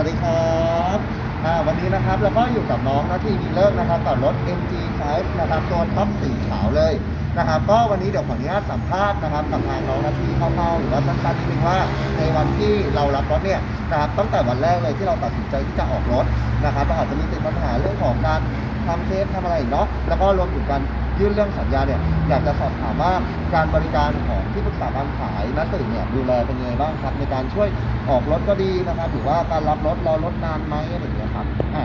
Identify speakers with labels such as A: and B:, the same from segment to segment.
A: วัสดีครับอ่าวันนี้นะครับเราก็อยู่กับน้องนาทีมีเลิกนะครับกับรถ MG5 นะครับตัวท็อปสีขาวเลยนะครับก็วันนี้เดี๋ยวขออนุญาตสัมภาษณ์นะครับกับทางน้องนาทีเข้าๆหรือว่าสั้นๆนิดนึงว่าในวันที่เรารับรถเนี่ยนะครับตั้งแต่วันแรกเลยที่เราตัดสินใจที่จะออกรถนะครับเราอาจจะมีติดปัญหาเรื่องของการทำเคสทำอะไรเนาะแล้วก็รวมถึงการ ยื่นเรื่องสัญญาเนี่ยอยากจะสอบถามว่าการบริการของที่ปรึกษาการขายนัสื่อเนี่ยดูแลเป็นยังไงบ้างครับ ในการช่วยออกรถก็ดีนะครับหรือว่าการรับรถรอรถนานไหมอะไรอย่างเงี้ยครับอ่า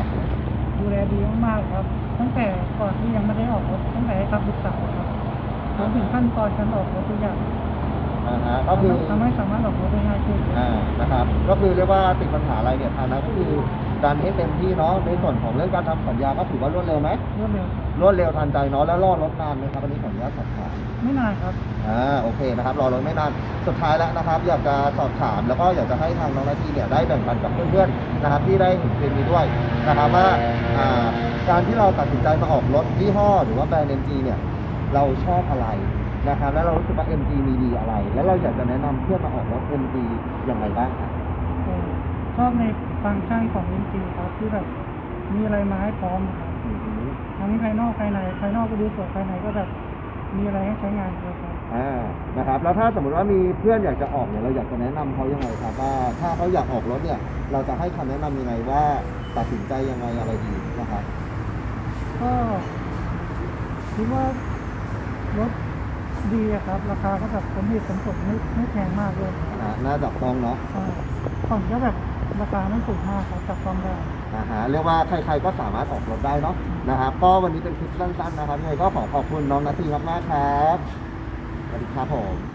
B: ดูแลดีมากๆครับ ตั้งแต่ก่อนที่ยังไม่ได้ออกรถตั้งแต่ให้คำปรึกษาครับรวมถึงขั้นตอนการออกรถทุกอย่าง
A: อ่าฮะก็คือ
B: ทำให้สามารถออกรถได้ง่ายขึ้น
A: อ่านะครับ ก็คือเรียกว่าติดปัญหาอะไรเนี่ยทางนั้นก็คือการให้เต็มที่เนาะในส่วนของเรื่องการทำสัญญาก็ถือว่ารวดเร็วไหม
B: รวดเร็ว
A: รวดเร็วทันใจเนาะแล้วรอรถนานไหมครับอันนี้ขออนุญาตสอบถาม
B: ไม่นานครับ
A: อ่าโอเคนะครับ รอรถไม่นานสุดท้ายแล้วนะครับ อยากจะสอบถามแล้วก็อยากจะให้ทางน้องนาทีเนี่ยได้แบ่งปันกับเพื่อนๆนะครับที่ได้เห็นคลิปนี้ด้วยนะครับว่าอ่าการที่เราตัดสินใจมาออกรถยี่ห้อ หรือว่าแบรนด์ MG เนี่ยเราชอบอะไร นะครับ แล้วเรารู้สึกว่า MG มีดีอะไร แล้วเราอยากจะแนะนำเพื่อนมาออกรถ MG ยังไงบ้างครับ
B: เออชอบในฟังก์ชันของ MG ครับที่แบบมีอะไรมาให้พร้อมครับ
A: อืม
B: ทั้งภายนอกภายในภายนอกก็ดูสวยภายในก็แบบมีอะไรให้ใช้งานเลยครับ
A: อ่านะครับ แล้วถ้าสมมติว่ามีเพื่อนอยากจะออกเนี่ยเราอยากจะแนะนำเขายังไงครับว่าถ้าเขาอยากออกรถเนี่ย เราจะให้คำแนะนำยังไงว่าตัดสินใจยังไงอะไรดีนะครับ
B: ก็คิดว่ารถ ดีอะครับ ราคาก็แบบสมเหตุสมผลไม่ไม่แพงมากเลยครับ
A: อ่าน่าจับต้องเนาะ
B: ใช่ผ่อนก็แบบราคาไม่สูงมากครับจับต้องได้
A: อ่าฮะเรียกว่าใครๆก็สามารถออกรถได้เนาะนะครับก็วันนี้เป็นคลิปสั้นๆนะครับยังไงก็ขอขอบคุณน้องนาทีมากๆครับสวัสดีครับผม